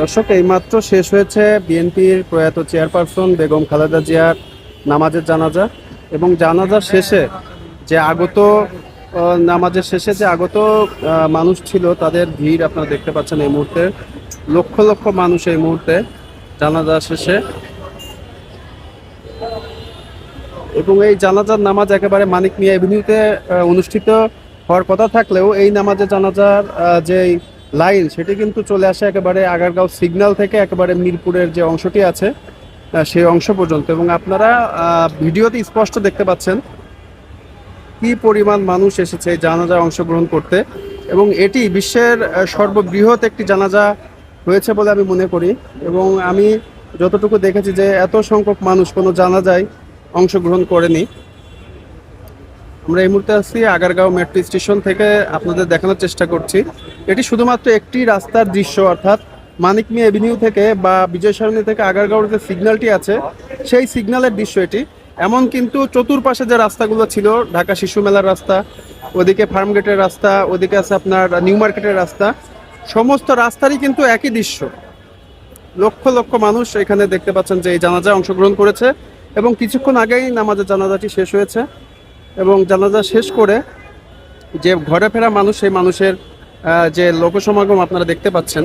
দর্শক, এইমাত্র শেষ হয়েছে বিএনপির প্রয়াত চেয়ারপারসন বেগম খালেদা জিয়ার নামাজের জানাজা এবং জানাজা শেষে যে আগত নামাজের শেষে যে আগত মানুষ ছিল তাদের ভিড় আপনারা দেখতে পাচ্ছেন এই মুহূর্তে। লক্ষ লক্ষ মানুষ এই মুহূর্তে জানাজা শেষে। এবং এই জানাজার নামাজ একেবারে মানিক মিয়া এভিনিউতে অনুষ্ঠিত হওয়ার কথা থাকলেও এই নামাজে জানাজার যে লাইন সেটি কিন্তু চলে আসে একেবারে আগারগাঁও সিগন্যাল থেকে একেবারে মিরপুরের যে অংশটি আছে সেই অংশ পর্যন্ত। এবং আপনারা ভিডিওতে স্পষ্ট দেখতে পাচ্ছেন কি পরিমাণ মানুষ এসেছে এই জানাজায় অংশগ্রহণ করতে। এবং এটি বিশ্বের সর্ববৃহৎ একটি জানাজা হয়েছে বলে আমি মনে করি। এবং আমি যতটুকু দেখেছি যে এত সংখ্যক মানুষ কোনো জানাজায় অংশগ্রহণ করেনি। আমরা এই মুহূর্তে আছি আগারগাঁও মেট্রো স্টেশন থেকে আপনাদের দেখানোর চেষ্টা করছি। এটি শুধুমাত্র একটি রাস্তার দৃশ্য, অর্থাৎ মানিক মিয়া এভিনিউ থেকে বা বিজয় সরণি থেকে আগারগাঁওর যে সিগন্যালটি আছে, সেই সিগন্যালের দৃশ্য এটি। এমন কিন্তু চতুর্পাশে যে রাস্তাগুলো ছিল, ঢাকা শিশু মেলার রাস্তা, ওদিকে ফার্মগেটের রাস্তা, ওদিকে আছে আপনার নিউ মার্কেটের রাস্তা, সমস্ত রাস্তারই কিন্তু একই দৃশ্য। লক্ষ লক্ষ মানুষ এখানে দেখতে পাচ্ছেন যে এই জানাজায় অংশগ্রহণ করেছে এবং কিছুক্ষণ আগেই নামাজের জানাজাটি শেষ হয়েছে। এবং জানাজা শেষ করে যে ঘরে ফেরা মানুষ, সেই মানুষের যে লোকসমাগম আপনারা দেখতে পাচ্ছেন।